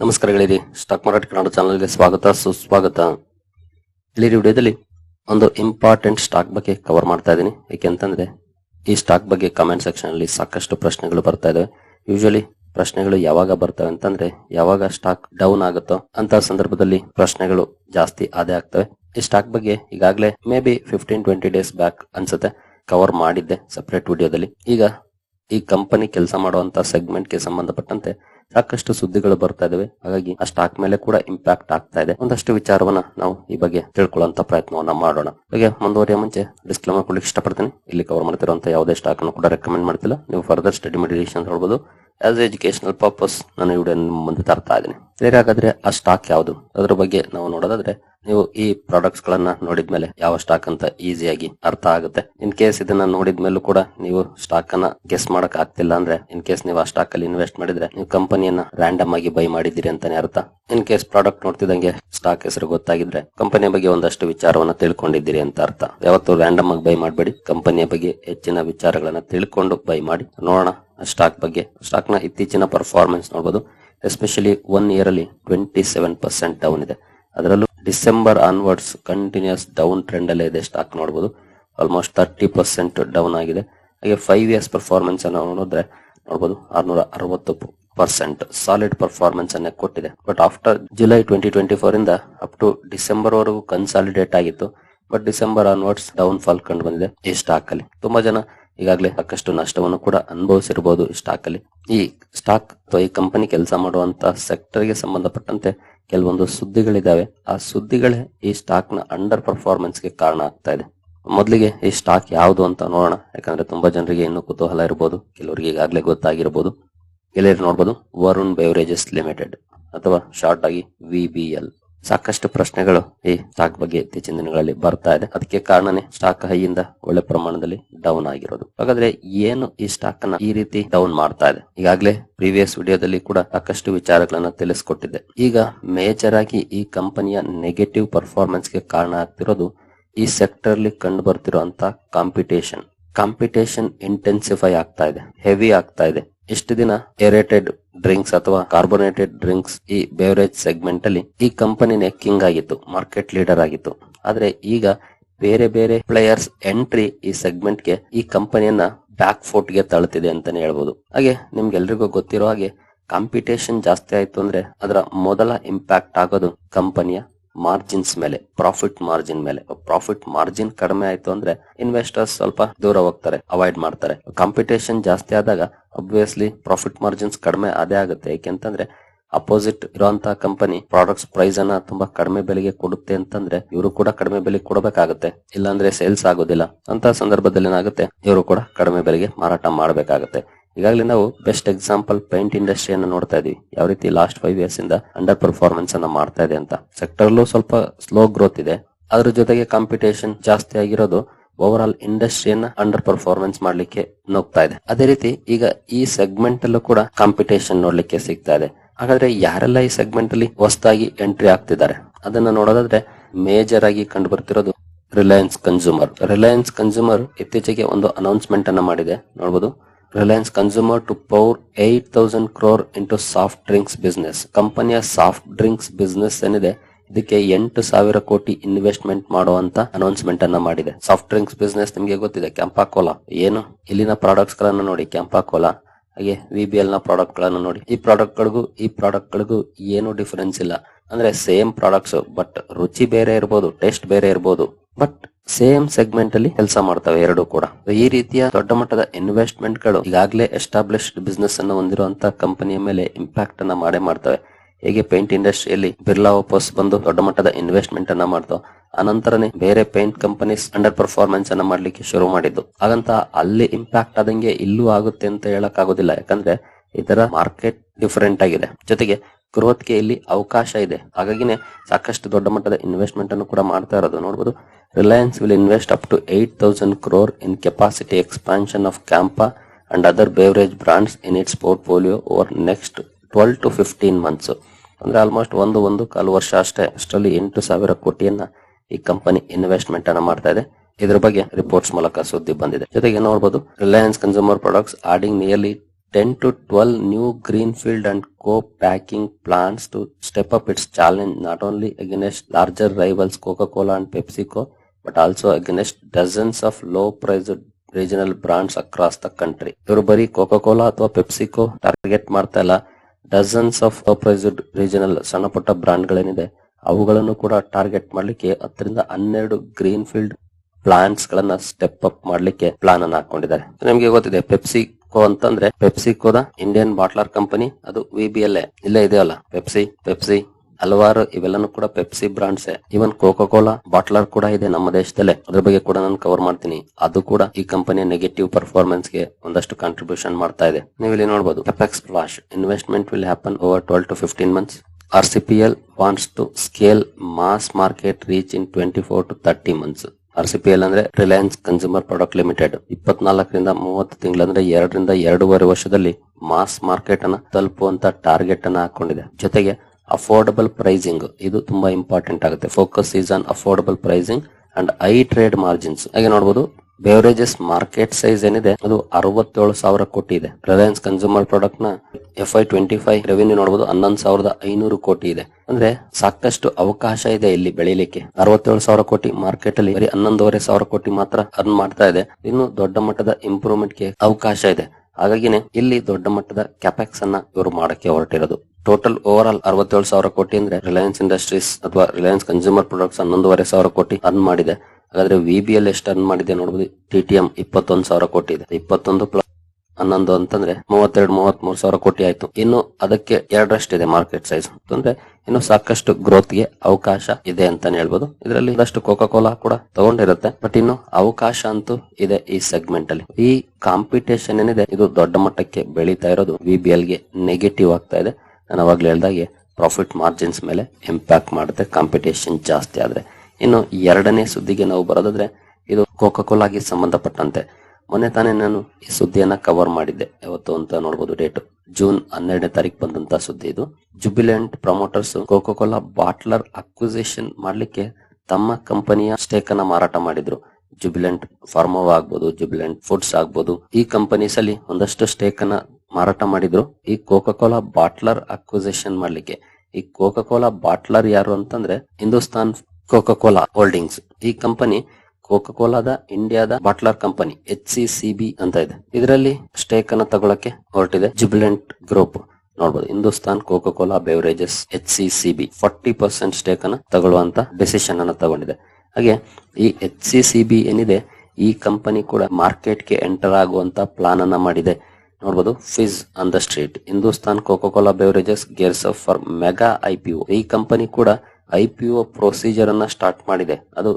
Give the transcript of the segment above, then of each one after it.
ನಮಸ್ಕಾರಗಳಿರಿ stock ಮಾರಾಟ ಕನ್ನಡ ಚಾನಲ್ಗೆ ಸ್ವಾಗತ, ಸುಸ್ವಾಗತ. ಇಲ್ಲಿ ವಿಡಿಯೋದಲ್ಲಿ ಒಂದು ಇಂಪಾರ್ಟೆಂಟ್ ಸ್ಟಾಕ್ ಬಗ್ಗೆ ಕವರ್ ಮಾಡ್ತಾ ಇದ್ದೀನಿ. ಏಕೆಂತಂದ್ರೆ ಈ ಸ್ಟಾಕ್ ಬಗ್ಗೆ ಕಮೆಂಟ್ ಸೆಕ್ಷನ್ ಅಲ್ಲಿ ಸಾಕಷ್ಟು ಪ್ರಶ್ನೆಗಳು ಬರ್ತಾ ಇದಾವೆ. ಯೂಶಲಿ ಪ್ರಶ್ನೆಗಳು ಯಾವಾಗ ಬರ್ತವೆ ಅಂತಂದ್ರೆ, ಯಾವಾಗ ಸ್ಟಾಕ್ ಡೌನ್ ಆಗುತ್ತೋ ಅಂತ ಸಂದರ್ಭದಲ್ಲಿ ಪ್ರಶ್ನೆಗಳು ಜಾಸ್ತಿ ಆದೇ ಆಗ್ತವೆ. ಈ ಸ್ಟಾಕ್ ಬಗ್ಗೆ ಈಗಾಗಲೇ maybe fifteen twenty days back ಅನ್ಸುತ್ತೆ. ಕವರ್ ಮಾಡಿದ್ದೆ ಸಪರೇಟ್ ವಿಡಿಯೋದಲ್ಲಿ. ಈಗ ಈ ಕಂಪನಿ ಕೆಲಸ ಮಾಡುವಂತ ಸೆಗ್ಮೆಂಟ್ಗೆ ಸಂಬಂಧಪಟ್ಟಂತೆ ಸಾಕಷ್ಟು ಸುದ್ದಿಗಳು ಬರ್ತಾ ಇದಾವೆ. ಹಾಗಾಗಿ ಆ ಸ್ಟಾಕ್ ಮೇಲೆ ಕೂಡ ಇಂಪ್ಯಾಕ್ಟ್ ಆಗ್ತಾ ಇದೆ. ಒಂದಷ್ಟು ವಿಚಾರವನ್ನ ನಾವು ಈ ಬಗ್ಗೆ ತಿಳ್ಕೊಳ್ಳುವಂತ ಪ್ರಯತ್ನವನ್ನ ಮಾಡೋಣ. ಹಾಗೆ ಮುಂದುವರಿಯ ಮುಂಚೆ ಡಿಸ್ಕ್ಲೇಮರ್ ಕೊಡ್ಲಿಕ್ಕೆ ಇಷ್ಟಪಡ್ತೀನಿ. ಇಲ್ಲಿ ಕವರ್ ಮಾಡ್ತಿರುವಂತ ಯಾವುದೇ ಸ್ಟಾಕ್ ಅನ್ನು ಕೂಡ ರೆಕಮೆಂಡ್ ಮಾಡ್ತಿಲ್ಲ. ನೀವು ಫರ್ದರ್ ಸ್ಟಡಿ ಮೆಡಿಟೇಷನ್ ಹೇಳ್ಬೋದು. ಆಸ್ ಎಜುಕೇಶನಲ್ ಪರ್ಪಸ್ ನಾನು ವಿಡಿಯೋ ಮುಂದೆ ತರ್ತಾ ಇದ್ದೀನಿ. ಬೇರೆ ಹಾಗಾದ್ರೆ ಆ ಸ್ಟಾಕ್ ಯಾವುದು? ಅದರ ಬಗ್ಗೆ ನಾವು ನೋಡೋದಾದ್ರೆ ನೀವು ಈ ಪ್ರಾಡಕ್ಟ್ಸ್ ಗಳನ್ನ ನೋಡಿದ್ಮೇಲೆ ಯಾವ ಸ್ಟಾಕ್ ಅಂತ ಈಸಿಯಾಗಿ ಅರ್ಥ ಆಗುತ್ತೆ. ಇನ್ ಕೇಸ್ ಇದನ್ನ ನೋಡಿದ್ಮೇಲೂ ಕೂಡ ನೀವು ಸ್ಟಾಕ್ ಅನ್ನ ಗೆಸ್ ಮಾಡಕ್ ಆಗ್ತಿಲ್ಲ ಅಂದ್ರೆ ಇನ್ ಕೇಸ್ ನೀವು ಆ ಸ್ಟಾಕ್ ಅಲ್ಲಿ ಇನ್ವೆಸ್ಟ್ ಮಾಡಿದ್ರೆ, ನೀವು ಕಂಪನಿಯನ್ನ ರ್ಯಾಂಡಮ್ ಆಗಿ ಬೈ ಮಾಡಿದಿರಿ ಅಂತಾನೆ ಅರ್ಥ. ಇನ್ ಕೇಸ್ ಪ್ರಾಡಕ್ಟ್ ನೋಡ್ತಿದಂಗೆ ಸ್ಟಾಕ್ ಹೆಸರು ಗೊತ್ತಾಗಿದ್ರೆ ಕಂಪನಿಯ ಬಗ್ಗೆ ಒಂದಷ್ಟು ವಿಚಾರವನ್ನ ತಿಳ್ಕೊಂಡಿದ್ದೀರಿ ಅಂತ ಅರ್ಥ. ಯಾವತ್ತು ರ್ಯಾಂಡಮ್ ಆಗಿ ಬೈ ಮಾಡಬೇಡಿ. ಕಂಪನಿಯ ಬಗ್ಗೆ ಹೆಚ್ಚಿನ ವಿಚಾರಗಳನ್ನ ತಿಳ್ಕೊಂಡು ಬೈ ಮಾಡಿ. ನೋಡೋಣ ಸ್ಟಾಕ್ ಬಗ್ಗೆ. ಸ್ಟಾಕ್ನ ಇತ್ತೀಚಿನ ಪರ್ಫಾರ್ಮೆನ್ಸ್ ನೋಡಬಹುದು ಎಸ್ಪೆಷಲಿ ಒನ್ ಇಯರ್ ಅಲ್ಲಿ ಟ್ವೆಂಟಿ ಸೆವೆನ್ ಪರ್ಸೆಂಟ್ ಡೌನ್ ಇದೆ. ಅದರಲ್ಲೂ December onwards continues down trend ಅಲ್ಲೇ ಇದೆ ಸ್ಟಾಕ್ ನೋಡಬಹುದು ಆಲ್ಮೋಸ್ಟ್ ತರ್ಟಿ ಪರ್ಸೆಂಟ್ ಡೌನ್ ಆಗಿದೆ. ಹಾಗೆ ಫೈವ್ ಇಯರ್ಸ್ ಪರ್ಫಾರ್ಮೆನ್ಸ್ ಅನ್ನು ನೋಡಿದ್ರೆ ನೋಡಬಹುದು ಆರ್ನೂರ ಅರವತ್ತು ಪರ್ಸೆಂಟ್ ಸಾಲಿಡ್ ಪರ್ಫಾರ್ಮೆನ್ಸ್ ಅನ್ನ ಕೊಟ್ಟಿದೆ. But after July twenty twenty four ಇಂದ ಅಪ್ ಟು ಡಿಸೆಂಬರ್ ವರೆಗೂ ಕನ್ಸಾಲಿಡೇಟ್ ಆಗಿತ್ತು. But December onwards downfall ಕಂಡು ಬಂದಿದೆ ಈ ಸ್ಟಾಕ್ ಅಲ್ಲಿ. ತುಂಬಾ ಜನ ಈಗಾಗಲೇ ಸಾಕಷ್ಟು ನಷ್ಟವನ್ನು ಕೂಡ ಅನುಭವಿಸಿರಬಹುದು ಸ್ಟಾಕ್ ಅಲ್ಲಿ. ಈ ಸ್ಟಾಕ್ ಅಥವಾ ಈ ಕಂಪನಿ ಕೆಲಸ ಮಾಡುವಂತಹ ಸೆಕ್ಟರ್ಗೆ ಸಂಬಂಧಪಟ್ಟಂತೆ ಕೆಲವೊಂದು ಸುದ್ದಿಗಳಿದಾವೆ. ಆ ಸುದ್ದಿಗಳೇ ಈ ಸ್ಟಾಕ್ನ ಅಂಡರ್ ಪರ್ಫಾರ್ಮೆನ್ಸ್ಗೆ ಕಾರಣ ಆಗ್ತಾ ಇದೆ. ಮೊದಲಿಗೆ ಈ ಸ್ಟಾಕ್ ಯಾವುದು ಅಂತ ನೋಡೋಣ. ಯಾಕಂದ್ರೆ ತುಂಬಾ ಜನರಿಗೆ ಇನ್ನೂ ಕುತೂಹಲ ಇರಬಹುದು ಕೆಲವರಿಗೆ ಈಗಾಗಲೇ ಗೊತ್ತಾಗಿರಬಹುದು ಎಲ್ಲರೂ ನೋಡಬಹುದು ವರುಣ್ ಬೆವರೇಜಸ್ ಲಿಮಿಟೆಡ್ ಅಥವಾ ಶಾರ್ಟ್ ಆಗಿ ವಿ ಬಿ ಎಲ್ ಸಾಕಷ್ಟು ಪ್ರಶ್ನೆಗಳು ಈ ಸ್ಟಾಕ್ ಬಗ್ಗೆ ಇತ್ತೀಚಿನ ದಿನಗಳಲ್ಲಿ ಬರ್ತಾ ಇದೆ. ಅದಕ್ಕೆ ಕಾರಣನೇ ಸ್ಟಾಕ್ ಹೈಯಿಂದ ಒಳ್ಳೆ ಪ್ರಮಾಣದಲ್ಲಿ ಡೌನ್ ಆಗಿರೋದು. ಹಾಗಾದ್ರೆ ಏನು ಈ ಸ್ಟಾಕ್ ಅನ್ನ ಈ ರೀತಿ ಡೌನ್ ಮಾಡ್ತಾ ಇದೆ? ಈಗಾಗಲೇ ಪ್ರೀವಿಯಸ್ ವಿಡಿಯೋದಲ್ಲಿ ಕೂಡ ಸಾಕಷ್ಟು ವಿಚಾರಗಳನ್ನ ತಿಳಿಸ್ಕೊಟ್ಟಿದ್ದೆ. ಈಗ ಮೇಜರ್ ಆಗಿ ಈ ಕಂಪನಿಯ ನೆಗೆಟಿವ್ ಪರ್ಫಾರ್ಮೆನ್ಸ್ಗೆ ಕಾರಣ ಆಗ್ತಿರೋದು ಈ ಸೆಕ್ಟರ್ ಅಲ್ಲಿ ಕಂಡು ಬರ್ತಿರುವಂತ ಕಾಂಪಿಟೇಷನ್ ಕಾಂಪಿಟೇಷನ್ ಇಂಟೆನ್ಸಿಫೈ ಆಗ್ತಾ ಇದೆ. ಹೆವಿ ಆಗ್ತಾ ಇದೆ. ಇಷ್ಟು ದಿನ ಏರೇಟೆಡ್ ಡ್ರಿಂಕ್ಸ್ ಅಥವಾ ಕಾರ್ಬೋನೇಟೆಡ್ ಡ್ರಿಂಕ್ಸ್ ಈ ಬೇವರೇಜ್ ಸೆಗ್ಮೆಂಟ್ ಅಲ್ಲಿ ಈ ಕಂಪನಿನೇ ಕಿಂಗ್ ಆಗಿತ್ತು ಮಾರ್ಕೆಟ್ ಲೀಡರ್ ಆಗಿತ್ತು. ಆದ್ರೆ ಈಗ ಬೇರೆ ಬೇರೆ ಪ್ಲೇಯರ್ಸ್ ಎಂಟ್ರಿ ಈ ಸೆಗ್ಮೆಂಟ್ಗೆ ಈ ಕಂಪನಿಯನ್ನ ಬ್ಯಾಕ್ ಫೋರ್ಟ್ಗೆ ತಳ್ತಿದೆ ಅಂತಾನೆ ಹೇಳ್ಬೋದು. ಹಾಗೆ ನಿಮ್ಗೆಲ್ರಿಗೂ ಗೊತ್ತಿರೋ ಹಾಗೆ ಕಾಂಪಿಟೇಷನ್ ಜಾಸ್ತಿ ಆಯ್ತು ಅಂದ್ರೆ ಅದರ ಮೊದಲ ಇಂಪ್ಯಾಕ್ಟ್ ಆಗೋದು ಕಂಪನಿಯ ಮಾರ್ಜಿನ್ಸ್ ಮೇಲೆ ಪ್ರಾಫಿಟ್ ಮಾರ್ಜಿನ್ ಮೇಲೆ. ಪ್ರಾಫಿಟ್ ಮಾರ್ಜಿನ್ ಕಡಿಮೆ ಆಯ್ತು ಅಂದ್ರೆ ಇನ್ವೆಸ್ಟರ್ಸ್ ಸ್ವಲ್ಪ ದೂರ ಹೋಗ್ತಾರೆ ಅವಾಯ್ಡ್ ಮಾಡ್ತಾರೆ. ಕಾಂಪಿಟೇಷನ್ ಜಾಸ್ತಿ ಆದಾಗ ಅಬ್ವಿಯಸ್ಲಿ ಪ್ರಾಫಿಟ್ ಮಾರ್ಜಿನ್ಸ್ ಕಡಿಮೆ ಅದೇ ಆಗುತ್ತೆ. ಯಾಕೆಂತಂದ್ರೆ ಅಪೋಸಿಟ್ ಇರುವಂತಹ ಕಂಪನಿ ಪ್ರಾಡಕ್ಟ್ಸ್ ಪ್ರೈಸ್ ಅನ್ನ ತುಂಬಾ ಕಡಿಮೆ ಬೆಲೆಗೆ ಕೊಡುತ್ತೆ ಅಂತಂದ್ರೆ ಇವರು ಕೂಡ ಕಡಿಮೆ ಬೆಲೆಗೆ ಕೊಡಬೇಕಾಗುತ್ತೆ. ಇಲ್ಲಾಂದ್ರೆ ಸೇಲ್ಸ್ ಆಗೋದಿಲ್ಲ. ಅಂತ ಸಂದರ್ಭದಲ್ಲಿ ಏನಾಗುತ್ತೆ? ಇವರು ಕೂಡ ಕಡಿಮೆ ಬೆಲೆಗೆ ಮಾರಾಟ ಮಾಡಬೇಕಾಗುತ್ತೆ. ಈಗಾಗಲೇ ನಾವು ಬೆಸ್ಟ್ ಎಕ್ಸಾಂಪಲ್ ಪೈಂಟ್ ಇಂಡಸ್ಟ್ರಿ ಅನ್ನು ನೋಡ್ತಾ ಇದೀವಿ. ಯಾವ ರೀತಿ ಲಾಸ್ಟ್ ಫೈವ್ ಇಯರ್ಸ್ ಇಂದ ಅಂಡರ್ ಪರ್ಫಾರ್ಮೆನ್ಸ್ ಅನ್ನ ಮಾಡ್ತಾ ಇದೆ ಅಂತ. ಸೆಕ್ಟರ್ ಸ್ವಲ್ಪ ಸ್ಲೋ ಗ್ರೋತ್ ಇದೆ. ಅದ್ರ ಜೊತೆಗೆ ಕಾಂಪಿಟೇಷನ್ ಜಾಸ್ತಿ ಆಗಿರೋದು ಓವರ್ ಆಲ್ ಇಂಡಸ್ಟ್ರಿಯನ್ನ ಅಂಡರ್ ಪರ್ಫಾರ್ಮೆನ್ಸ್ ಮಾಡ್ಲಿಕ್ಕೆ ನೋಗ್ತಾ ಇದೆ. ಅದೇ ರೀತಿ ಈಗ ಈ ಸೆಗ್ಮೆಂಟ್ ಅಲ್ಲೂ ಕೂಡ ಕಾಂಪಿಟೇಷನ್ ನೋಡ್ಲಿಕ್ಕೆ ಸಿಗ್ತಾ ಇದೆ. ಹಾಗಾದ್ರೆ ಯಾರೆಲ್ಲ ಈ ಸೆಗ್ಮೆಂಟ್ ಅಲ್ಲಿ ಹೊಸದಾಗಿ ಎಂಟ್ರಿ ಆಗ್ತಿದ್ದಾರೆ? ಅದನ್ನ ನೋಡೋದಾದ್ರೆ ಮೇಜರ್ ಆಗಿ ಕಂಡು ಬರ್ತಿರೋದು ರಿಲಯನ್ಸ್ ಕನ್ಸ್ಯೂಮರ್. ರಿಲಯನ್ಸ್ ಕನ್ಸ್ಯೂಮರ್ ಇತ್ತೀಚೆಗೆ ಒಂದು ಅನೌನ್ಸ್ಮೆಂಟ್ ಅನ್ನ ಮಾಡಿದೆ. ನೋಡಬಹುದು Reliance consumer to power eight thousand crore into soft drinks business ಕಂಪನಿಯ ಸಾಫ್ಟ್ ಡ್ರಿಂಕ್ಸ್ ಬಿಸ್ನೆಸ್ ಏನಿದೆ, ಇದಕ್ಕೆ ಎಂಟು ಸಾವಿರ ಕೋಟಿ ಇನ್ವೆಸ್ಟ್ಮೆಂಟ್ ಮಾಡುವಂತ ಅನೌನ್ಸ್ಮೆಂಟ್ ಅನ್ನ ಮಾಡಿದೆ. ಸಾಫ್ಟ್ ಡ್ರಿಂಕ್ಸ್ ಬಿಸ್ನೆಸ್ ನಿಮಗೆ ಗೊತ್ತಿದೆ ಕ್ಯಾಂಪಾ ಕೋಲಾ ಏನು? ಇಲ್ಲಿನ ಪ್ರಾಡಕ್ಟ್ಸ್ ಗಳನ್ನ ನೋಡಿ ಕೆಂಪಾ ಕೋಲಾ ಹಾಗೆ ವಿ ಬಿ ಎಲ್ನ ಪ್ರಾಡಕ್ಟ್ ಗಳನ್ನ ನೋಡಿ. ಈ ಪ್ರಾಡಕ್ಟ್ ಗಳಿಗೂ, ಈ ಪ್ರಾಡಕ್ಟ್ ಗಳಿಗೂ ಏನು ಡಿಫರೆನ್ಸ್ ಇಲ್ಲ. ಅಂದ್ರೆ ಸೇಮ್ ಪ್ರಾಡಕ್ಟ್ಸ್ ಬಟ್ ರುಚಿ ಬೇರೆ ಇರಬಹುದು ಟೇಸ್ಟ್ ಬೇರೆ ಇರಬಹುದು ಬಟ್ ಸೇಮ್ ಸೆಗ್ಮೆಂಟ್ ಅಲ್ಲಿ ಕೆಲಸ ಮಾಡ್ತವೆ ಎರಡು ಕೂಡ. ಈ ರೀತಿಯ ದೊಡ್ಡ ಮಟ್ಟದ ಇನ್ವೆಸ್ಟ್ಮೆಂಟ್ಗಳು ಈಗಾಗಲೇ ಎಸ್ಟಾಬ್ಲಿಷ್ಡ್ ಬಿಸ್ನೆಸ್ ಅನ್ನು ಹೊಂದಿರುವಂತಹ ಕಂಪನಿಯ ಮೇಲೆ ಇಂಪ್ಯಾಕ್ಟ್ ಅನ್ನ ಮಾಡೇ ಮಾಡ್ತವೆ. ಹೇಗೆ ಪೇಂಟ್ ಇಂಡಸ್ಟ್ರಿಯಲ್ಲಿ ಬಿರ್ಲಾ ವಾಪಸ್ ಬಂದು ದೊಡ್ಡ ಮಟ್ಟದ ಇನ್ವೆಸ್ಟ್ಮೆಂಟ್ ಅನ್ನ ಮಾಡ್ತಾವ ಅನಂತರನೇ ಬೇರೆ ಪೇಂಟ್ ಕಂಪನೀಸ್ ಅಂಡರ್ ಪರ್ಫಾರ್ಮೆನ್ಸ್ ಅನ್ನ ಮಾಡ್ಲಿಕ್ಕೆ ಶುರು ಮಾಡಿದ್ದು. ಹಾಗಂತ ಅಲ್ಲಿ ಇಂಪ್ಯಾಕ್ಟ್ ಆದಂಗೆ ಇಲ್ಲೂ ಆಗುತ್ತೆ ಅಂತ ಹೇಳಕ್ ಆಗೋದಿಲ್ಲ ಯಾಕಂದ್ರೆ ಇದರ ಮಾರ್ಕೆಟ್ ಡಿಫರೆಂಟ್ ಆಗಿದೆ. ಜೊತೆಗೆ ಗ್ರೋತ್ಗೆ ಇಲ್ಲಿ ಅವಕಾಶ ಇದೆ. ಹಾಗಾಗಿನೇ ಸಾಕಷ್ಟು ದೊಡ್ಡ ಮಟ್ಟದ ಇನ್ವೆಸ್ಟ್ಮೆಂಟ್ ಅನ್ನು ಕೂಡ ಮಾಡ್ತಾ ಇರೋದು. ನೋಡಬಹುದು Reliance will invest up to eight thousand crore in capacity expansion of Campa and other beverage brands in its over next next twelve to fifteen months ಅಂದ್ರೆ ಆಲ್ಮೋಸ್ಟ್ ಒಂದು ಒಂದು ಕಾಲು ವರ್ಷ ಅಷ್ಟೇ ಅಷ್ಟರಲ್ಲಿ ಎಂಟು ಸಾವಿರ ಕೋಟಿಯನ್ನ ಈ ಕಂಪನಿ ಇನ್ವೆಸ್ಟ್ಮೆಂಟ್ ಅನ್ನ ಮಾಡ್ತಾ ಇದೆ. ಇದ್ರ ಬಗ್ಗೆ ರಿಪೋರ್ಟ್ಸ್ ಮೂಲಕ ಸುದ್ದಿ ಬಂದಿದೆ. ಜೊತೆಗೆ ನೋಡಬಹುದು Reliance consumer products adding nearly 10 to 12 new greenfield and co-packing plants to step up its challenge not only against larger rivals Coca-Cola and PepsiCo, but also against dozens of low-priced regional brands across the country. ಇವರು ಬರೀ Cola ಅಥವಾ PepsiCo target ಮಾಡ್ತಾ ಇಲ್ಲ. Dozens of priced regional ಸಣ್ಣ ಪುಟ್ಟ ಬ್ರಾಂಡ್ಗಳೇನಿದೆ, ಅವುಗಳನ್ನು ಕೂಡ ಟಾರ್ಗೆಟ್ ಮಾಡ್ಲಿಕ್ಕೆ ಹತ್ತರಿಂದ ಹನ್ನೆರಡು ಗ್ರೀನ್ ಫೀಲ್ಡ್ ಪ್ಲಾಂಟ್ಸ್ ಗಳನ್ನ ಸ್ಟೆಪ್ ಅಪ್ ಮಾಡ್ಲಿಕ್ಕೆ ಪ್ಲಾನ್ ಅನ್ನ ಹಾಕೊಂಡಿದ್ದಾರೆ. ನಿಮ್ಗೆ ಗೊತ್ತಿದೆ ಪೆಪ್ಸಿಕೋ ಅಂತಂದ್ರೆ ಪೆಪ್ಸಿಕೋದ ಇಂಡಿಯನ್ ಬಾಟ್ಲರ್ ಕಂಪನಿ ಅದು ವಿ ಬಿ ಎಲ್ ಇಲ್ಲೇ ಇದೆಯಲ್ಲ ಪೆಪ್ಸಿ ಪೆಪ್ಸಿ ಹಲವಾರು ಇವೆಲ್ಲನೂ ಕೂಡ Pepsi brands even Coca Cola bottler ಕೂಡ ಇದೆ ನಮ್ಮ ದೇಶದಲ್ಲೇ. ಅದ್ರ ಬಗ್ಗೆ ಕೂಡ ನಾನು ಕವರ್ ಮಾಡ್ತೀನಿ. ಅದು ಕೂಡ ಈ ಕಂಪನಿಯ ನೆಗೆಟಿವ್ ಪರ್ಫಾರ್ಮೆನ್ಸ್ಗೆ ಒಂದಷ್ಟು ಕಾಂಟ್ರಿಬ್ಯೂಷನ್ ಮಾಡ್ತಾ ಇದೆ. ನೀವು ಇಲ್ಲಿ ನೋಡಬಹುದು effects flash investment will happen over twelve to fifteen months R C P L wants to scale mass market reach in twenty four to thirty months R C P L ಅಂದ್ರೆ Reliance consumer product limited ಇಪ್ಪತ್ನಾಲ್ಕರಿಂದ ಮೂವತ್ತು ತಿಂಗಳಂದ್ರೆ ಎರಡರಿಂದ ಎರಡೂವರೆ ವರ್ಷದಲ್ಲಿ mass market ಅನ್ನ ತಲುಪುವಂತ target ಅನ್ನ ಹಾಕೊಂಡಿದೆ. ಜೊತೆಗೆ affordable pricing ಇದು ತುಂಬಾ ಇಂಪಾರ್ಟೆಂಟ್ ಆಗುತ್ತೆ. Focus is on affordable pricing and I trade margins ಹಾಗೆ ನೋಡಬಹುದು ಬೇವರೇಜಸ್ ಮಾರ್ಕೆಟ್ ಸೈಜ್ ಏನಿದೆ, ಅದು ಅರವತ್ತೇಳು ಸಾವಿರ ಕೋಟಿ ಇದೆ. ರಿಲಯನ್ಸ್ ಕನ್ಸ್ಯೂಮರ್ ಪ್ರಾಡಕ್ಟ್ನ F Y twenty five revenue ನೋಡಬಹುದು ಹನ್ನೊಂದು ಸಾವಿರದ ಐನೂರು ಕೋಟಿ ಇದೆ. ಅಂದ್ರೆ ಸಾಕಷ್ಟು ಅವಕಾಶ ಇದೆ ಇಲ್ಲಿ ಬೆಳಿಲಿಕ್ಕೆ. ಅರವತ್ತೇಳು ಸಾವಿರ ಕೋಟಿ ಮಾರ್ಕೆಟ್ ಅಲ್ಲಿ, ಬರೀ ಹನ್ನೊಂದುವರೆ ಸಾವಿರ ಕೋಟಿ ಮಾತ್ರ ಅರ್ನ್ ಮಾಡ್ತಾ ಇದೆ. ಇನ್ನು ದೊಡ್ಡ ಮಟ್ಟದ ಇಂಪ್ರೂವ್ಮೆಂಟ್ಗೆ ಅವಕಾಶ ಇದೆ. ಹಾಗಾಗಿನೇ ಇಲ್ಲಿ ದೊಡ್ಡ ಮಟ್ಟದ ಕ್ಯಾಪೆಕ್ಸ್ ಅನ್ನ ಇವರು ಮಾಡಕ್ಕೆ ಹೊರಟಿರೋದು. ಟೋಟಲ್ ಓವರ್ ಆಲ್ ಅರವತ್ತೇಳು ಸಾವಿರ ಕೋಟಿ ಅಂದ್ರೆ ರಿಲಯನ್ಸ್ ಇಂಡಸ್ಟ್ರೀಸ್ ಅಥವಾ ರಿಲಯನ್ಸ್ ಕನ್ಸ್ಯೂಮರ್ ಪ್ರಾಡಕ್ಟ್ಸ್ ಹನ್ನೊಂದುವರೆ ಸಾವಿರ ಕೋಟಿ ಅರ್ನ್ ಮಾಡಿದೆ. ಹಾಗಾದ್ರೆ ವಿ ಬಿ ಎಲ್ ಎಷ್ಟು ಅರ್ನ್ ಮಾಡಿದೆ ನೋಡಬಹುದು ಟಿ ಟಿ ಇಪ್ಪತ್ತೊಂದು ಸಾವಿರ ಕೋಟಿ ಇದೆ. ಇಪ್ಪತ್ತೊಂದು ಪ್ಲಸ್ ಹನ್ನೊಂದು ಅಂತಂದ್ರೆ ಮೂವತ್ತೆರಡು ಮೂವತ್ತ್ ಮೂರು ಸಾವಿರ ಕೋಟಿ ಆಯ್ತು. ಇನ್ನು ಅದಕ್ಕೆ ಎರಡರಷ್ಟಿದೆ ಮಾರ್ಕೆಟ್ ಸೈಜ್ ಅಂತಂದ್ರೆ ಇನ್ನು ಸಾಕಷ್ಟು ಗ್ರೋತ್ಗೆ ಅವಕಾಶ ಇದೆ ಅಂತಾನೆ ಹೇಳ್ಬೋದು. ಇದರಲ್ಲಿ ಒಂದಷ್ಟು ಕೋಕಾ ಕೋಲಾ ಕೂಡ ತಗೊಂಡಿರುತ್ತೆ. ಬಟ್ ಇನ್ನು ಅವಕಾಶ ಅಂತೂ ಇದೆ ಈ ಸೆಗ್ಮೆಂಟ್ ಅಲ್ಲಿ. ಈ ಕಾಂಪಿಟೇಷನ್ ಏನಿದೆ, ಇದು ದೊಡ್ಡ ಮಟ್ಟಕ್ಕೆ ಬೆಳೀತಾ ಇರೋದು ವಿ ಬಿ ಎಲ್ಗೆ ನೆಗೆಟಿವ್ ಆಗ್ತಾ ಇದೆ. ನಾನು ಅವಾಗ್ಲೇ ಹೇಳ್ದಾಗೆ ಪ್ರಾಫಿಟ್ ಮಾರ್ಜಿನ್ಸ್ ಮೇಲೆ ಇಂಪ್ಯಾಕ್ಟ್ ಮಾಡುತ್ತೆ ಕಾಂಪಿಟೇಷನ್ ಜಾಸ್ತಿ ಆದ್ರೆ. ಇನ್ನು ಎರಡನೇ ಸುದ್ದಿಗೆ ನಾವು ಬರೋದಾದ್ರೆ, ಇದು ಕೋಕಾ ಕೋಲಾಗೆ ಸಂಬಂಧಪಟ್ಟಂತೆ. ಮೊನ್ನೆ ತಾನೇ ನಾನು ಈ ಸುದ್ದಿಯನ್ನ ಕವರ್ ಮಾಡಿದ್ದೆ. ಯಾವತ್ತು ಅಂತ ನೋಡಬಹುದು ಡೇಟ್ ಜೂನ್ ಹನ್ನೆರಡನೇ ತಾರೀಕು ಬಂದಂತ ಸುದ್ದಿ ಇದು. Jubilant promoters Coca Cola bottler acquisition ಮಾಡ್ಲಿಕ್ಕೆ ತಮ್ಮ ಕಂಪನಿಯ ಸ್ಟೇಕ್ ಅನ್ನ ಮಾರಾಟ ಮಾಡಿದ್ರು. ಜುಬಿಲೆಂಟ್ ಫಾರ್ಮೋವಾ ಆಗ್ಬೋದು ಜುಬಿಲೆಂಟ್ ಫುಡ್ಸ್ ಆಗ್ಬೋದು. ಈ ಕಂಪನೀಸ್ ಅಲ್ಲಿ ಒಂದಷ್ಟು ಸ್ಟೇಕ್ ಅನ್ನ ಮಾರಾಟ ಮಾಡಿದ್ರು. ಈ ಕೋಕೋ ಕೋಲಾ ಬಾಟ್ಲರ್ ಅಕ್ವಿಸೇಷನ್ ಮಾಡ್ಲಿಕ್ಕೆ. ಈ ಕೋಕೋ ಕೋಲಾ ಬಾಟ್ಲರ್ ಯಾರು ಅಂತಂದ್ರೆ ಹಿಂದೂಸ್ತಾನ್ ಕೋಕೋ ಕೋಲಾ ಹೋಲ್ಡಿಂಗ್ಸ್ ಈ ಕಂಪನಿ ಕೋಕಾ ಕೋಲಾದ ಇಂಡಿಯಾದ bottler company H C C B ಅಂತ ಇದೆ. ಇದರಲ್ಲಿ ಸ್ಟೇಕ್ ಅನ್ನ ತಗೊಳಕ್ಕೆ ಹೊರಟಿದೆ ಜುಬಿಲೆಂಟ್ ಗ್ರೂಪ್ ನೋಡಬಹುದು Hindustan Coca Cola beverages H C C B forty percent stake ಅನ್ನು ತಗೊಳ್ಳುವಂತ ಡಿಸಿಷನ್ ಅನ್ನು ತಗೊಂಡಿದೆ. ಹಾಗೆ, ಈ ಎಚ್ ಸಿ ಸಿ ಬಿ ಏನಿದೆ, ಈ ಕಂಪನಿ ಕೂಡ ಮಾರ್ಕೆಟ್ಗೆ ಎಂಟರ್ ಆಗುವಂತ ಪ್ಲಾನ್ ಅನ್ನ ಮಾಡಿದೆ. ನೋಡಬಹುದು fizz on the street Hindustan Coca Cola beverages gears for mega I ಈ ಕಂಪನಿ ಕೂಡ ಐ ಪಿ ಪ್ರೊಸೀಜರ್ ಅನ್ನ ಸ್ಟಾರ್ಟ್ ಮಾಡಿದೆ. ಅದು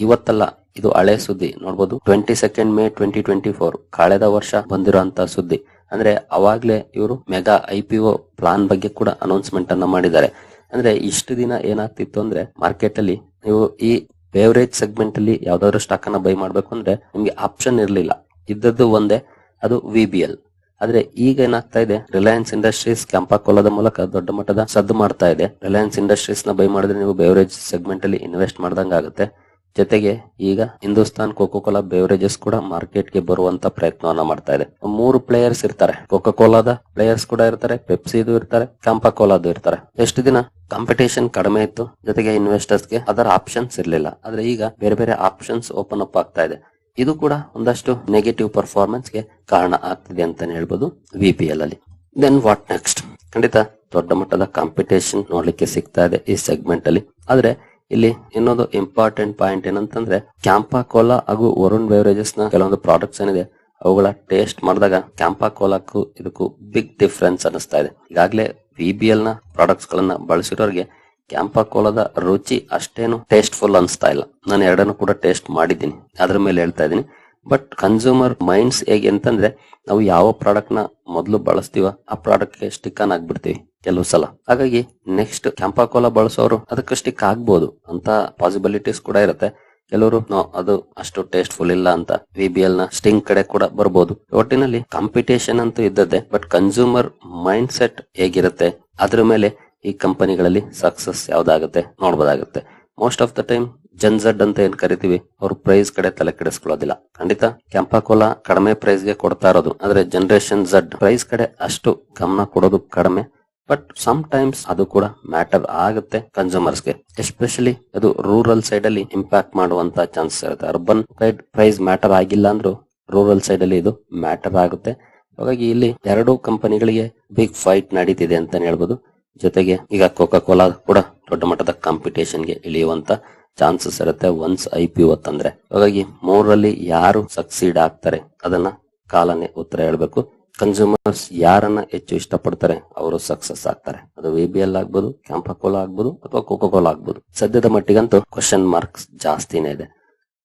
ಇವತ್ತಲ್ಲ, ಇದು ಹಳೆ ಸುದ್ದಿ. ನೋಡಬಹುದು twenty second May twenty twenty four ಕಳೆದ ವರ್ಷ ಬಂದಿರುವಂತಹ ಸುದ್ದಿ. ಅಂದ್ರೆ, ಅವಾಗ್ಲೇ ಇವರು ಮೆಗಾ ಐ ಪ್ಲಾನ್ ಬಗ್ಗೆ ಕೂಡ ಅನೌನ್ಸ್ಮೆಂಟ್ ಅನ್ನ ಮಾಡಿದ್ದಾರೆ. ಅಂದ್ರೆ, ಇಷ್ಟು ದಿನ ಏನಾಗ್ತಿತ್ತು ಅಂದ್ರೆ ಮಾರ್ಕೆಟ್ ಅಲ್ಲಿ ನೀವು ಈ ಬೇವರೇಜ್ ಸೆಗ್ಮೆಂಟ್ ಅಲ್ಲಿ ಯಾವ್ದಾದ್ರು ಸ್ಟಾಕ್ ಅನ್ನ ಬೈ ಮಾಡ್ಬೇಕು ಅಂದ್ರೆ, ನಿಮ್ಗೆ ಆಪ್ಷನ್ ಇರಲಿಲ್ಲ. ಇದ್ದದ್ದು ಒಂದೇ, ಅದು ವಿ ಬಿ ಎಲ್ ಆದ್ರೆ, ಈಗ ಏನಾಗ್ತಾ ಇದೆ ರಿಲಯನ್ಸ್ ಇಂಡಸ್ಟ್ರೀಸ್ ಕ್ಯಾಂಪಾಕೋಲಾದ ಮೂಲಕ ದೊಡ್ಡ ಮಟ್ಟದ ಸದ್ದು ಮಾಡ್ತಾ ಇದೆ. ರಿಲಯನ್ಸ್ ಇಂಡಸ್ಟ್ರೀಸ್ನ ಬೈ ಮಾಡಿದ್ರೆ ನೀವು ಬೇವರೇಜ್ ಸೆಗ್ಮೆಂಟ್ ಅಲ್ಲಿ ಇನ್ವೆಸ್ಟ್ ಮಾಡ್ದಂಗ ಆಗುತ್ತೆ ಜೊತೆಗೆ ಈಗ ಹಿಂದೂಸ್ತಾನ್ ಕೋಕೋ ಕೋಲಾ ಬೇವರೇಜಸ್ ಕೂಡ ಮಾರ್ಕೆಟ್ಗೆ ಬರುವಂತ ಪ್ರಯತ್ನವನ್ನ ಮಾಡ್ತಾ ಇದೆ. ಮೂರು ಪ್ಲೇಯರ್ಸ್ ಇರ್ತಾರೆ. ಕೋಕೋ ಕೋಲಾದ ಪ್ಲೇಯರ್ಸ್ ಕೂಡ ಇರ್ತಾರೆ ಪೆಪ್ಸಿದು ಇರ್ತಾರೆ ಕ್ಯಾಂಪಾಕೋಲಾದು ಇರ್ತಾರೆ. ಎಷ್ಟು ದಿನ ಕಾಂಪಿಟೇಷನ್ ಕಡಿಮೆ ಇತ್ತು, ಜೊತೆಗೆ ಇನ್ವೆಸ್ಟರ್ಸ್ಗೆ ಅದರ ಆಪ್ಷನ್ಸ್ ಇರ್ಲಿಲ್ಲ. ಆದ್ರೆ ಈಗ ಬೇರೆ ಬೇರೆ ಆಪ್ಷನ್ಸ್ ಓಪನ್ ಅಪ್ ಆಗ್ತಾ ಇದೆ. ಇದು ಕೂಡ ಒಂದಷ್ಟು ನೆಗೆಟಿವ್ ಪರ್ಫಾರ್ಮೆನ್ಸ್ಗೆ ಕಾರಣ ಆಗ್ತಿದೆ ಅಂತಾನೆ ಹೇಳ್ಬೋದು ವಿ ಪಿ ಎಲ್ ಅಲ್ಲಿ. ದೆನ್ ವಾಟ್ ನೆಕ್ಸ್ಟ್ ಖಂಡಿತ ದೊಡ್ಡ ಮಟ್ಟದ ಕಾಂಪಿಟೇಷನ್ ನೋಡ್ಲಿಕ್ಕೆ ಸಿಗ್ತಾ ಇದೆ ಈ ಸೆಗ್ಮೆಂಟ್ ಅಲ್ಲಿ. ಆದ್ರೆ ಇಲ್ಲಿ ಇನ್ನೊಂದು ಇಂಪಾರ್ಟೆಂಟ್ ಪಾಯಿಂಟ್ ಏನಂತಂದ್ರೆ ಕ್ಯಾಂಪಾ ಕೋಲಾ ಹಾಗೂ ವರುಣ್ ಬೆವರೇಜಸ್ನ ಕೆಲವೊಂದು ಪ್ರಾಡಕ್ಟ್ಸ್ ಏನಿದೆ, ಅವುಗಳ ಟೇಸ್ಟ್ ಮಾಡಿದಾಗ ಕ್ಯಾಂಪಾ ಕೋಲಾಕ್ಕೂ ಇದಕ್ಕೂ ಬಿಗ್ ಡಿಫ್ರೆನ್ಸ್ ಅನಿಸ್ತಾ ಇದೆ. ಈಗಾಗಲೇ ವಿ ಬಿ ಎಲ್ನ ಪ್ರಾಡಕ್ಟ್ಸ್ ಗಳನ್ನ ಬಳಸಿರೋರಿಗೆ ಕ್ಯಾಂಪಾ ಕೋಲಾದ ರುಚಿ ಅಷ್ಟೇನು ಟೇಸ್ಟ್ಫುಲ್ ಅನಿಸ್ತಾ ಇಲ್ಲ. ನಾನು ಎರಡನ್ನು ಕೂಡ ಟೇಸ್ಟ್ ಮಾಡಿದ್ದೀನಿ. ಅದ್ರ ಮೇಲೆ ಹೇಳ್ತಾ ಇದ್ದೀನಿ. ಬಟ್ ಕನ್ಸ್ಯೂಮರ್ ಮೈಂಡ್ಸ್ ಹೇಗೆ ಅಂತಂದ್ರೆ, ನಾವು ಯಾವ ಪ್ರಾಡಕ್ಟ್ನ ಮೊದಲು ಬಳಸ್ತೀವ ಆ ಪ್ರಾಡಕ್ಟ್ಗೆ ಸ್ಟಿಕ್ ಆನ್ ಆಗ್ಬಿಡ್ತೀವಿ ಕೆಲವು ಸಲ. ಹಾಗಾಗಿ ನೆಕ್ಸ್ಟ್ ಕ್ಯಾಂಪಾಕೋಲಾ ಬಳಸೋರು ಅದಕ್ಕೆ ಸ್ಟಿಕ್ ಆಗ್ಬೋದು ಅಂತ ಪಾಸಿಬಿಲಿಟೀಸ್ ಕೂಡ ಇರುತ್ತೆ. ಕೆಲವರು ಅದು ಅಷ್ಟು ಟೇಸ್ಟ್ಫುಲ್ ಇಲ್ಲ ಅಂತ ವಿ ಬಿ ಎಲ್ನ ಸ್ಟಿಂಗ್ ಕಡೆ ಕೂಡ ಬರ್ಬೋದು. ಒಟ್ಟಿನಲ್ಲಿ ಕಾಂಪಿಟೇಷನ್ ಅಂತೂ ಇದ್ದದ್ದೇ ಬಟ್ ಕನ್ಸ್ಯೂಮರ್ ಮೈಂಡ್ ಸೆಟ್ ಹೇಗಿರುತ್ತೆ, ಅದ್ರ ಮೇಲೆ ಈ ಕಂಪನಿಗಳಲ್ಲಿ ಸಕ್ಸಸ್ ಯಾವ್ದಾಗುತ್ತೆ ನೋಡ್ಬೋದಾಗುತ್ತೆ. Most of the time gen Z ಅಂತ ಏನ್ ಕರಿತೀವಿ, ಅವ್ರು ಪ್ರೈಸ್ ಕಡೆ ತಲೆ ಕೆಡಿಸ್ಕೊಳ್ಳೋದಿಲ್ಲ. ಖಂಡಿತ, ಕೆಂಪಕೋಲ ಕಡಿಮೆ ಪ್ರೈಸ್ಗೆ ಕೊಡ್ತಾ ಇರೋದು. ಆದ್ರೆ ಜನರೇಷನ್ ಝಡ್ ಪ್ರೈಸ್ ಕಡೆ ಅಷ್ಟು ಗಮನ ಕೊಡೋದು ಕಡಿಮೆ. ಬಟ್ ಸಮ್ ಟೈಮ್ಸ್ ಅದು ಕೂಡ ಮ್ಯಾಟರ್ ಆಗುತ್ತೆ ಕನ್ಸ್ಯೂಮರ್ಸ್ಗೆ. ಎಸ್ಪೆಷಲಿ ಅದು ರೂರಲ್ ಸೈಡ್ ಅಲ್ಲಿ ಇಂಪ್ಯಾಕ್ಟ್ ಮಾಡುವಂತ ಚಾನ್ಸಸ್ ಇರುತ್ತೆ. ಅರ್ಬನ್ ಸೈಡ್ ಪ್ರೈಸ್ ಮ್ಯಾಟರ್ ಆಗಿಲ್ಲ ಅಂದ್ರು ರೂರಲ್ ಸೈಡ್ ಅಲ್ಲಿ ಇದು ಮ್ಯಾಟರ್ ಆಗುತ್ತೆ. ಹಾಗಾಗಿ ಇಲ್ಲಿ ಎರಡು ಕಂಪನಿಗಳಿಗೆ ಬಿಗ್ ಫೈಟ್ ನಡೀತಿದೆ ಅಂತಾನೆ ಹೇಳ್ಬೋದು. ಜೊತೆಗೆ ಈಗ ಕೋಕಾ ಕೋಲಾ ಕೂಡ ದೊಡ್ಡ ಮಟ್ಟದ ಕಾಂಪಿಟೇಷನ್ಗೆ ಇಳಿಯುವಂತ ಚಾನ್ಸಸ್ ಇರುತ್ತೆ ಒನ್ಸ್ ಐ ಪಿ ಒ ತಂದ್ರೆ. ಹಾಗಾಗಿ ಮೂರಲ್ಲಿ ಯಾರು ಸಕ್ಸೀಡ್ ಆಗ್ತಾರೆ ಅದನ್ನ ಕಾಲನೆ ಉತ್ತರ ಹೇಳ್ಬೇಕು. ಕನ್ಸ್ಯೂಮರ್ಸ್ ಯಾರನ್ನ ಹೆಚ್ಚು ಇಷ್ಟಪಡ್ತಾರೆ ಅವರು ಸಕ್ಸಸ್ ಆಗ್ತಾರೆ. ಅದು ವಿ ಬಿ ಎಲ್ ಆಗ್ಬೋದು ಕ್ಯಾಂಪಕೋಲಾ ಆಗ್ಬೋದು ಅಥವಾ ಕೋಕೋ ಕೋಲಾ ಆಗ್ಬೋದು. ಸದ್ಯದ ಮಟ್ಟಿಗಂತೂ ಕ್ವಶನ್ ಮಾರ್ಕ್ಸ್ ಜಾಸ್ತಿನೇ ಇದೆ.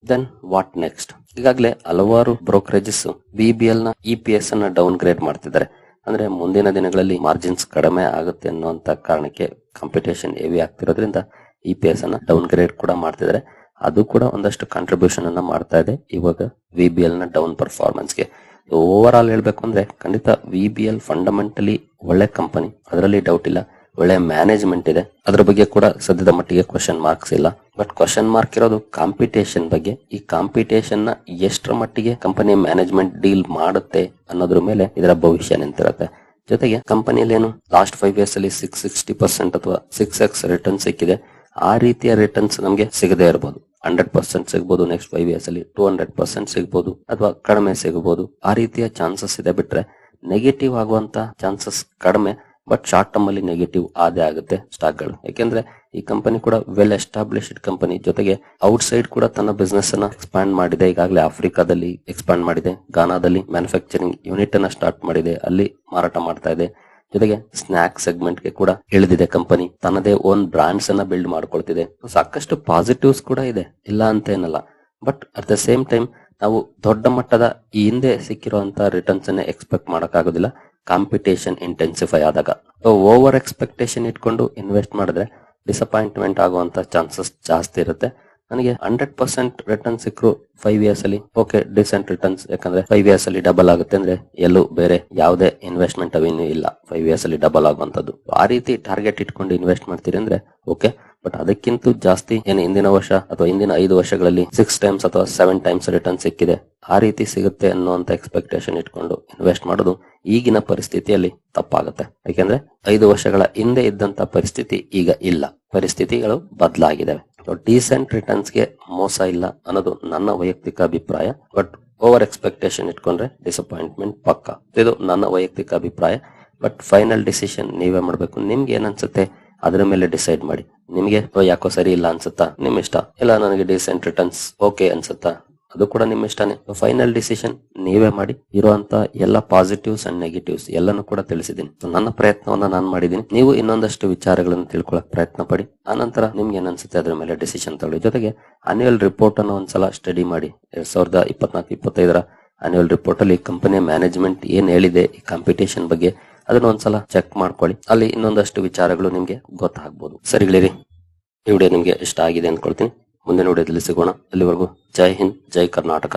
ದೆನ್ ವಾಟ್ ನೆಕ್ಸ್ಟ್ ಈಗಾಗಲೇ ಹಲವಾರು ಬ್ರೋಕರೇಜಸ್ ಬಿ ಬಿ ಎಲ್ನ ಇ ಪಿ ಎಸ್ ಅನ್ನ ಡೌನ್ ಗ್ರೇಡ್ ಮಾಡ್ತಿದ್ದಾರೆ. ಅಂದ್ರೆ ಮುಂದಿನ ದಿನಗಳಲ್ಲಿ ಮಾರ್ಜಿನ್ಸ್ ಕಡಿಮೆ ಆಗುತ್ತೆ ಅನ್ನುವಂತ ಕಾರಣಕ್ಕೆ ಕಾಂಪಿಟೇಷನ್ ಹೆವಿ ಆಗ್ತಿರೋದ್ರಿಂದ ಇ ಪಿ ಎಸ್ ಅನ್ನ ಡೌನ್ ಗ್ರೇಡ್ ಕೂಡ ಮಾಡ್ತಿದ್ದಾರೆ ಅದು ಕೂಡ ಒಂದಷ್ಟು ಕಾಂಟ್ರಿಬ್ಯೂಷನ್ ಅನ್ನ ಮಾಡ್ತಾ ಇದೆ. ಇವಾಗ ವಿ ಬಿ ಎಲ್ನ ಡೌನ್ ಪರ್ಫಾರ್ಮೆನ್ಸ್ಗೆ. ಓವರ್ ಆಲ್ ಹೇಳ್ಬೇಕು ಅಂದ್ರೆ ಖಂಡಿತ ವಿ ಬಿ ಎಲ್ ಫಂಡಮೆಂಟಲಿ ಒಳ್ಳೆ ಕಂಪನಿ ಅದರಲ್ಲಿ ಡೌಟ್ ಇಲ್ಲ. ಒಳ್ಳೆ ಮ್ಯಾನೇಜ್ಮೆಂಟ್ ಇದೆ. ಅದ್ರ ಬಗ್ಗೆ ಕೂಡ ಸದ್ಯದ ಮಟ್ಟಿಗೆ ಕ್ವಶನ್ ಮಾರ್ಕ್ಸ್ ಇಲ್ಲ. ಬಟ್ ಕ್ವಶನ್ ಮಾರ್ಕ್ ಇರೋದು ಕಾಂಪಿಟೇಷನ್ ಬಗ್ಗೆ. ಈ ಕಾಂಪಿಟೇಷನ್ನ ಎಷ್ಟರ ಮಟ್ಟಿಗೆ ಕಂಪನಿ ಮ್ಯಾನೇಜ್ಮೆಂಟ್ ಡೀಲ್ ಮಾಡುತ್ತೆ ಅನ್ನೋದ್ರ ಮೇಲೆ ಇದರ ಭವಿಷ್ಯ ನಿಂತಿರುತ್ತೆ. ಜೊತೆಗೆ ಕಂಪನಿಯಲ್ಲಿ ಏನು ಲಾಸ್ಟ್ ಫೈವ್ ಇಯರ್ಸ್ ಅಲ್ಲಿ ಸಿಕ್ಸ್ ಸಿಕ್ಸ್ಟಿ ಪರ್ಸೆಂಟ್ ಅಥವಾ ಸಿಕ್ಸ್ ಎಕ್ಸ್ ರಿಟರ್ನ್ ಸಿಕ್ಕಿದೆ. ಆ ರೀತಿಯ ರಿಟರ್ನ್ಸ್ ನಮಗೆ ಸಿಗದೇ ಇರಬಹುದು ಹಂಡ್ರೆಡ್ ಪರ್ಸೆಂಟ್ ಸಿಗ್ಬೋದು ನೆಕ್ಸ್ಟ್ ಫೈವ್ ಇಯರ್ಸ್ ಅಲ್ಲಿ. ಟೂ ಹಂಡ್ರೆಡ್ ಪರ್ಸೆಂಟ್ ಸಿಗ್ಬೋದು ಅಥವಾ ಕಡಿಮೆ ಸಿಗಬಹುದು ಆ ರೀತಿಯ ಚಾನ್ಸಸ್ ಇದೆ ಬಿಟ್ರೆ ನೆಗೆಟಿವ್ ಆಗುವಂತ ಚಾನ್ಸಸ್ ಕಡಿಮೆ ಬಟ್ ಶಾರ್ಟ್ ಟರ್ಮ್ ಅಲ್ಲಿ ನೆಗೆಟಿವ್ ಆದೇ ಆಗುತ್ತೆ ಸ್ಟಾಕ್ಗಳು. ಯಾಕೆಂದ್ರೆ ಈ ಕಂಪನಿ ಕೂಡ ವೆಲ್ ಎಸ್ಟಾಬ್ಲಿಷ್ಡ್ ಕಂಪನಿ ಜೊತೆಗೆ ಔಟ್ ಸೈಡ್ ಕೂಡ ತನ್ನ ಬಿಸ್ನೆಸ್ ಅನ್ನ ಎಕ್ಸ್ಪಾಂಡ್ ಮಾಡಿದೆ. ಈಗಾಗಲೇ ಆಫ್ರಿಕಾದಲ್ಲಿ ಎಕ್ಸ್ಪಾಂಡ್ ಮಾಡಿದೆ. ಗಾನಾದಲ್ಲಿ ಮ್ಯಾನುಫ್ಯಾಕ್ಚರಿಂಗ್ ಯೂನಿಟ್ ಅನ್ನ ಸ್ಟಾರ್ಟ್ ಮಾಡಿದೆ. ಅಲ್ಲಿ ಮಾರಾಟ ಮಾಡ್ತಾ ಇದೆ. ಜೊತೆಗೆ ಸ್ನಾಕ್ ಸೆಗ್ಮೆಂಟ್ಗೆ ಕೂಡ ಇಳಿದಿದೆ ಕಂಪನಿ. ತನ್ನದೇ ಓನ್ ಬ್ರಾಂಡ್ಸ್ ಅನ್ನ ಬಿಲ್ಡ್ ಮಾಡ್ಕೊಳ್ತಿದೆ. ಸಾಕಷ್ಟು ಪಾಸಿಟಿವ್ಸ್ ಕೂಡ ಇದೆ. ಇಲ್ಲ ಅಂತ ಏನಲ್ಲ. But at the same time ನಾವು ದೊಡ್ಡ ಮಟ್ಟದ ಈ ಹಿಂದೆ ಸಿಕ್ಕಿರುವಂತ ರಿಟರ್ನ್ಸ್ ಅನ್ನ ಎಕ್ಸ್ಪೆಕ್ಟ್ ಮಾಡಕ್ಕಾಗೋದಿಲ್ಲ. ಕಾಂಪಿಟೇಷನ್ ಇಂಟೆನ್ಸಿಫೈ ಆದಾಗ. ಓವರ್ ಎಕ್ಸ್ಪೆಕ್ಟೇಷನ್ ಇಟ್ಕೊಂಡು ಇನ್ವೆಸ್ಟ್ ಮಾಡಿದ್ರೆ ಡಿಸಪಾಯಿಂಟ್ಮೆಂಟ್ ಆಗುವಂತ ಚಾನ್ಸಸ್ ಜಾಸ್ತಿ ಇರುತ್ತೆ. ನನಗೆ ಹಂಡ್ರೆಡ್ ಪರ್ಸೆಂಟ್ ರಿಟರ್ನ್ ಸಿಕ್ಕರು ಫೈವ್ ಇಯರ್ಸ್ ಅಲ್ಲಿ. ಓಕೆ ಡಿಸೆಂಟ್ ರಿಟರ್ನ್ಸ್ ಯಾಕಂದ್ರೆ ಫೈವ್ ಇಯರ್ಸ್ ಅಲ್ಲಿ ಡಬಲ್ ಆಗುತ್ತೆ ಅಂದ್ರೆ ಎಲ್ಲೂ ಬೇರೆ ಯಾವುದೇ ಇನ್ವೆಸ್ಟ್ಮೆಂಟ್ ಅವೇನು ಇಲ್ಲ. ಫೈವ್ ಇಯರ್ಸ್ ಅಲ್ಲಿ ಡಬಲ್ ಆಗುವಂತದ್ದು ಆ ರೀತಿ ಟಾರ್ಗೆಟ್ ಇಟ್ಕೊಂಡು ಇನ್ವೆಸ್ಟ್ ಮಾಡ್ತೀರಿ ಅಂದ್ರೆ ಓಕೆ ಬಟ್ ಅದಕ್ಕಿಂತ ಜಾಸ್ತಿ ಏನು ಹಿಂದಿನ ವರ್ಷ ಅಥವಾ ಹಿಂದಿನ ಐದು ವರ್ಷಗಳಲ್ಲಿ ಸಿಕ್ಸ್ ಟೈಮ್ಸ್ ಅಥವಾ ಸೆವೆನ್ ಟೈಮ್ಸ್ ರಿಟರ್ನ್ ಸಿಕ್ಕಿದೆ. ಆ ರೀತಿ ಸಿಗುತ್ತೆ ಅನ್ನುವಂತ ಎಕ್ಸ್ಪೆಕ್ಟೇಷನ್ ಇಟ್ಕೊಂಡು ಇನ್ವೆಸ್ಟ್ ಮಾಡೋದು ಈಗಿನ ಪರಿಸ್ಥಿತಿಯಲ್ಲಿ ತಪ್ಪಾಗುತ್ತೆ. ಯಾಕೆಂದ್ರೆ ಐದು ವರ್ಷಗಳ ಹಿಂದೆ ಇದ್ದಂತ ಪರಿಸ್ಥಿತಿ ಈಗ ಇಲ್ಲ. ಪರಿಸ್ಥಿತಿಗಳು ಬದಲಾಗಿದ್ದಾವೆ ಡೀಸೆಂಟ್ ರಿಟರ್ನ್ಸ್ಗೆ ಮೋಸ ಇಲ್ಲ ಅನ್ನೋದು ನನ್ನ ವೈಯಕ್ತಿಕ ಅಭಿಪ್ರಾಯ. ಬಟ್ ಓವರ್ ಎಕ್ಸ್ಪೆಕ್ಟೇಷನ್ ಇಟ್ಕೊಂಡ್ರೆ ಡಿಸಪಾಯಿಂಟ್ಮೆಂಟ್ ಪಕ್ಕ. ಇದು ನನ್ನ ವೈಯಕ್ತಿಕ ಅಭಿಪ್ರಾಯ. ಬಟ್ ಫೈನಲ್ ಡಿಸಿಷನ್ ನೀವೇ ಮಾಡಬೇಕು. ನಿಮ್ಗೆ ಏನ್ ಅನ್ಸುತ್ತೆ? ಅದರ ಮೇಲೆ ಡಿಸೈಡ್ ಮಾಡಿ. ನಿಮಗೆ ಯಾಕೋ ಸರಿ ಇಲ್ಲ ಅನ್ಸುತ್ತಾ? ನಿಮ್ ಇಷ್ಟ ಇಲ್ಲ, ನನಗೆ ಡಿಸೆಂಟ್ ರಿಟರ್ನ್ಸ್ ಓಕೆ ಅನ್ಸುತ್ತಾ? ಅದು ಕೂಡ ನಿಮ್ಮ ಇಷ್ಟನೇ. ಫೈನಲ್ ಡಿಸಿಷನ್ ನೀವೇ ಮಾಡಿ. ಇರುವಂತ ಎಲ್ಲ ಪಾಸಿಟಿವ್ಸ್ ಅಂಡ್ ನೆಗೆಟಿವ್ಸ್ ಎಲ್ಲಾನು ಕೂಡ ತಿಳಿಸಿದ್ದೀನಿ. ನನ್ನ ಪ್ರಯತ್ನವನ್ನ ನಾನು ಮಾಡಿದ್ದೀನಿ. ನೀವು ಇನ್ನೊಂದಷ್ಟು ವಿಚಾರಗಳನ್ನು ತಿಳ್ಕೊಳ್ಳಕ್ ಪ್ರಯತ್ನ ಪಡಿ. ಆನಂತರ ನಿಮ್ಗೆ ಏನನ್ಸುತ್ತೆ ಅದ್ರ ಮೇಲೆ ಡಿಸಿಷನ್ ತಗೊಳ್ಳಿ. ಜೊತೆಗೆ ಆನ್ಯುವಲ್ ರಿಪೋರ್ಟ್ ಅನ್ನು ಒಂದ್ಸಲ ಸ್ಟಡಿ ಮಾಡಿ. ಎರಡ್ ಸಾವಿರದ ಇಪ್ಪತ್ನಾಲ್ಕು, ಇಪ್ಪತ್ತೈದರ ಆನ್ಯುವಲ್ ರಿಪೋರ್ಟ್ ಅಲ್ಲಿ ಕಂಪನಿಯ ಮ್ಯಾನೇಜ್ಮೆಂಟ್ ಏನ್ ಹೇಳಿದೆ, ಈ ಕಾಂಪಿಟೇಷನ್ ಬಗ್ಗೆ ಅದನ್ನ ಒಂದ್ಸಲ ಚೆಕ್ ಮಾಡ್ಕೊಳ್ಳಿ. ಅಲ್ಲಿ ಇನ್ನೊಂದಷ್ಟು ವಿಚಾರಗಳು ನಿಮ್ಗೆ ಗೊತ್ತಾಗ್ಬೋದು. ಸರಿಗಳಿರಿ ಈ ವಿಡಿಯೋ ನಿಮ್ಗೆ ಇಷ್ಟ ಆಗಿದೆ ಅನ್ಕೊಳ್ತೀನಿ. ಮುಂದಿನ ವಿಡಿಯೋದಲ್ಲಿ ಸಿಗೋಣ. ಅಲ್ಲಿವರೆಗೂ ಜೈ ಹಿಂದ್ ಜೈ ಕರ್ನಾಟಕ.